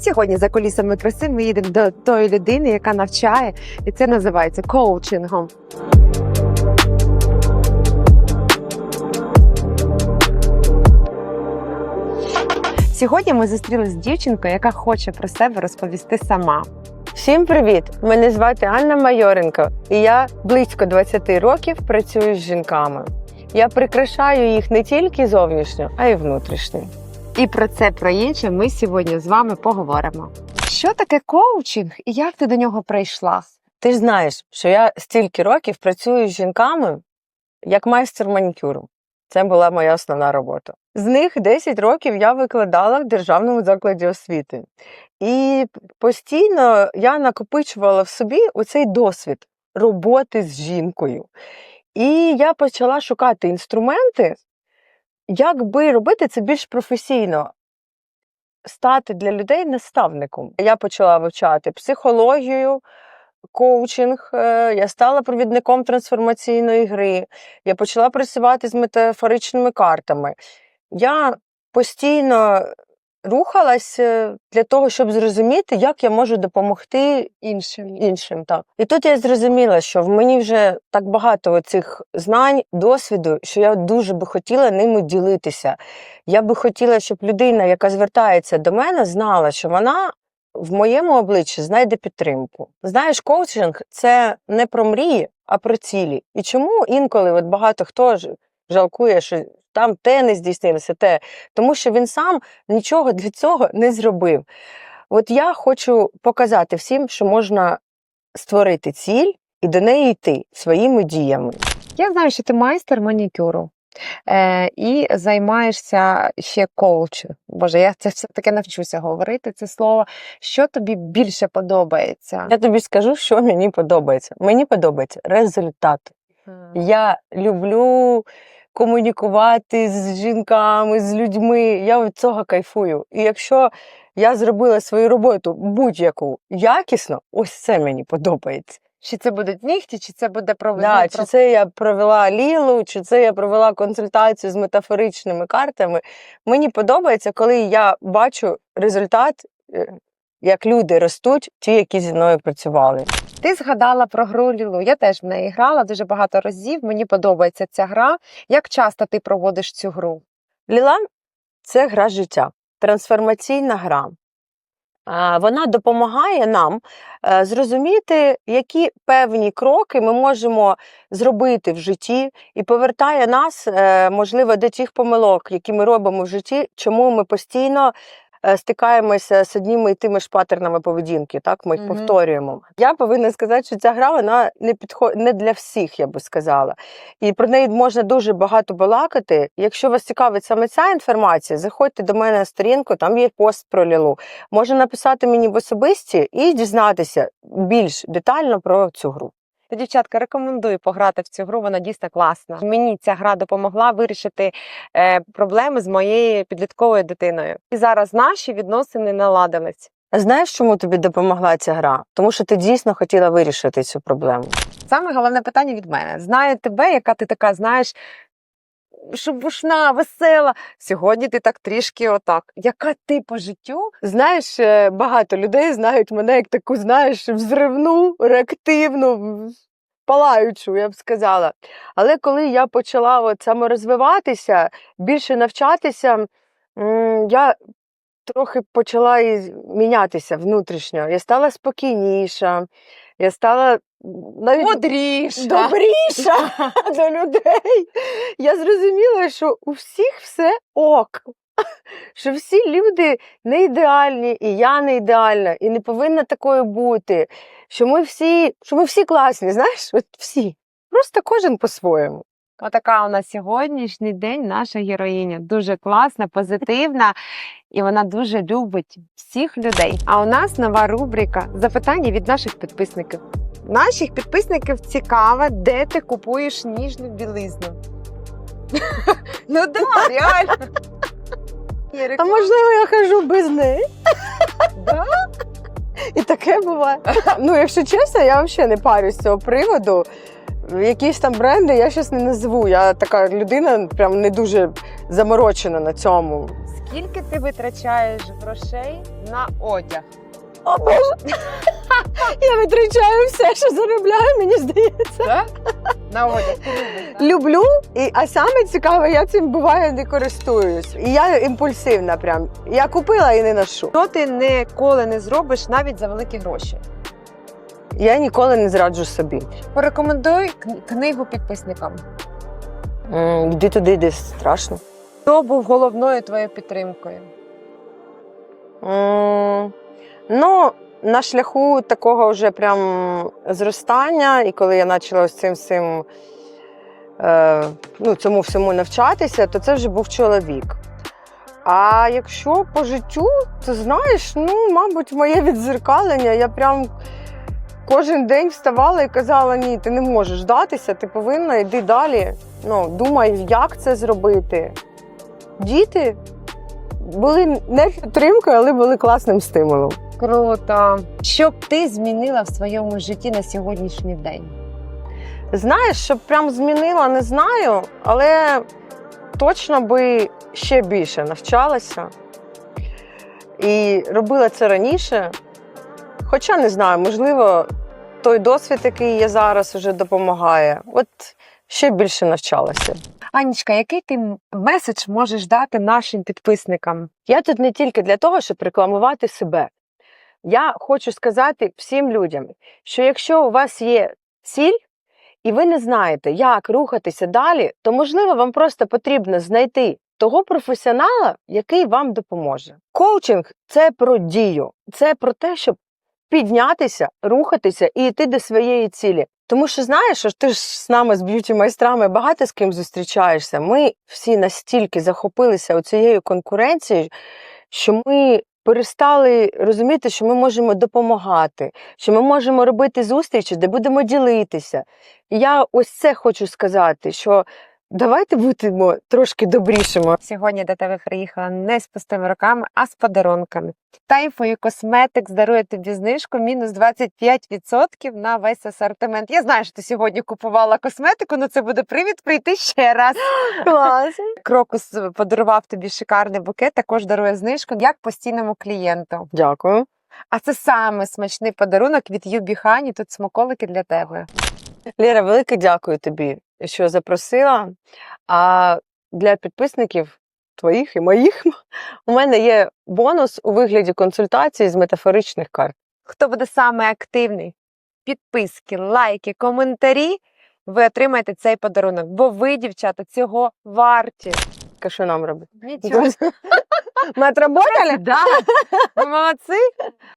Сьогодні за колісами краси ми їдемо до тої людини, яка навчає, і це називається коучингом. Сьогодні ми зустрілися з дівчинкою, яка хоче про себе розповісти сама. Всім привіт! Мене звати Анна Майоренко, і я близько 20 років працюю з жінками. Я прикрашаю їх не тільки зовнішньо, а й внутрішньо. І про це про інше ми сьогодні з вами поговоримо. Що таке коучинг і як ти до нього прийшла? Ти ж знаєш, що я стільки років працюю з жінками як майстер манікюру. Це була моя основна робота. З них 10 років я викладала в державному закладі освіти. І постійно я накопичувала в собі оцей досвід роботи з жінкою. І я почала шукати інструменти, як би робити це більш професійно, стати для людей наставником. Я почала вивчати психологію, коучинг, е, я стала провідником трансформаційної гри, я почала працювати з метафоричними картами. Я постійно рухалась е, для того, щоб зрозуміти, як я можу допомогти Іншим. іншим. Так. І тут я зрозуміла, що в мені вже так багато цих знань, досвіду, що я дуже би хотіла ними ділитися. Я би хотіла, щоб людина, яка звертається до мене, знала, що вона в моєму обличчі знайде підтримку. Знаєш, коучинг це не про мрії, а про цілі. І чому інколи от багато хто ж жалкує, що там те не здійснилося, те, тому що він сам нічого для цього не зробив. От я хочу показати всім, що можна створити ціль і до неї йти своїми діями. Я знаю, що ти майстер манікюру. Е, і займаєшся ще коучем. Боже, я це все таки навчуся говорити це слово. Що тобі більше подобається? Я тобі скажу, що мені подобається. Мені подобається результат. Я люблю комунікувати з жінками, з людьми. Я від цього кайфую. І якщо я зробила свою роботу будь-яку якісно, ось це мені подобається. Чи це будуть нігті, чи це буде про Да, чи це я провела лілу, чи це я провела консультацію з метафоричними картами. Мені подобається, коли я бачу результат, е, як люди ростуть, ті, які зі мною працювали. Ти згадала про гру Лілу. Я теж в неї грала дуже багато разів. Мені подобається ця гра. Як часто ти проводиш цю гру? Ліла це гра життя, трансформаційна гра. Вона допомагає нам е, зрозуміти, які певні кроки ми можемо зробити в житті, і повертає нас, е, можливо, до тих помилок, які ми робимо в житті, чому ми постійно стикаємося з одніми і тими ж паттернами поведінки. Так, ми їх Мгм. повторюємо. Я повинна сказати, що ця гра вона не підход... не для всіх, я би сказала. І про неї можна дуже багато балакати. Якщо вас цікавить саме ця інформація, заходьте до мене на сторінку, там є пост про Лілу. Можна написати мені в особисті і дізнатися більш детально про цю гру. Та, дівчатка, рекомендую пограти в цю гру, вона дійсно класна. Мені ця гра допомогла вирішити е, проблеми з моєю підлітковою дитиною. І зараз наші відносини наладились. Знаєш, чому тобі допомогла ця гра? Тому що ти дійсно хотіла вирішити цю проблему. Саме головне питання від мене. Знаю тебе, яка ти така, знаєш, шубушна, весела. Сьогодні ти так трішки отак. Яка ти по життю? Знаєш, е, багато людей знають мене як таку, знаєш, взривну, реактивну, палаючу, я б сказала. Але коли я почала от саморозвиватися, більше навчатися, я трохи почала і мінятися внутрішньо. Я стала спокійніша, я стала навіть Мудріша. добріша до людей. Я зрозуміла, що у всіх все ок. Що всі люди не ідеальні, і я не ідеальна, і не повинна такою бути. Що ми всі, що ми всі класні, знаєш, от всі. Просто кожен по-своєму. Отака у нас сьогоднішній день наша героїня. Дуже класна, позитивна, і вона дуже любить всіх людей. А у нас нова рубрика запитання від наших підписників. Наших підписників цікаво, де ти купуєш ніжну білизну. Ну да, реально. А можливо, я хожу без неї. Да? І таке буває. Ну, якщо чесно, я взагалі не парюсь з цього приводу. Якісь там бренди я щось не назву. Я така людина, прям не дуже заморочена на цьому. Скільки ти витрачаєш грошей на одяг? О Боже! Я витрачаю все, що заробляю, мені здається. Так? На одяг. Люблю, і, а саме цікаве, я цим буває не користуюсь. І я імпульсивна прям. Я купила і не ношу. Що ти ніколи не зробиш навіть за великі гроші? Я ніколи не зраджу собі. Порекомендуй кн- книгу підписникам. М, Йди туди, де страшно. Хто був головною твоєю підтримкою? М, Ну, на шляху такого вже прям зростання, і коли я почала ось цим всім, е, ну, цьому всьому навчатися, то це вже був чоловік. А якщо по життю, то знаєш, ну, мабуть, моє відзеркалення, я прям кожен день вставала і казала: ні, ти не можеш здатися, ти повинна йди далі. Ну, думай, як це зробити. Діти були не підтримкою, але були класним стимулом. Круто. Що б ти змінила в своєму житті на сьогоднішній день? Знаєш, щоб прям змінила, не знаю, але точно би ще більше навчалася і робила це раніше. Хоча не знаю, можливо, той досвід, який є зараз, вже допомагає. От ще більше навчалася. Анічка, який ти меседж можеш дати нашим підписникам? Я тут не тільки для того, щоб рекламувати себе. Я хочу сказати всім людям, що якщо у вас є ціль, і ви не знаєте, як рухатися далі, то можливо вам просто потрібно знайти того професіонала, який вам допоможе. Коучинг це про дію, це про те, щоб піднятися, рухатися і йти до своєї цілі. Тому що знаєш, що ти ж з нами, з б'юті майстрами, багато з ким зустрічаєшся. Ми всі настільки захопилися цією конкуренцією, що ми перестали розуміти, що ми можемо допомагати, що ми можемо робити зустрічі, де будемо ділитися. І я ось це хочу сказати, що давайте будемо трошки добрішими. Сьогодні до тебе приїхала не з пустими руками, а з подарунками. Тайфою Косметикс дарує тобі знижку мінус 25% на весь асортимент. Я знаю, що ти сьогодні купувала косметику, але це буде привід прийти ще раз. Клас! Крокус подарував тобі шикарний букет, також дарує знижку як постійному клієнту. Дякую. А це саме смачний подарунок від Юбі Хані. Тут смаколики для тебе. Ліра, велике дякую тобі, що запросила. А для підписників твоїх і моїх у мене є бонус у вигляді консультації з метафоричних карт. Хто буде саме активний? Підписки, лайки, коментарі. Ви отримаєте цей подарунок, бо ви, дівчата, цього варті. Що нам робити? Нічого. Ми отработали? Да. Ви молодці.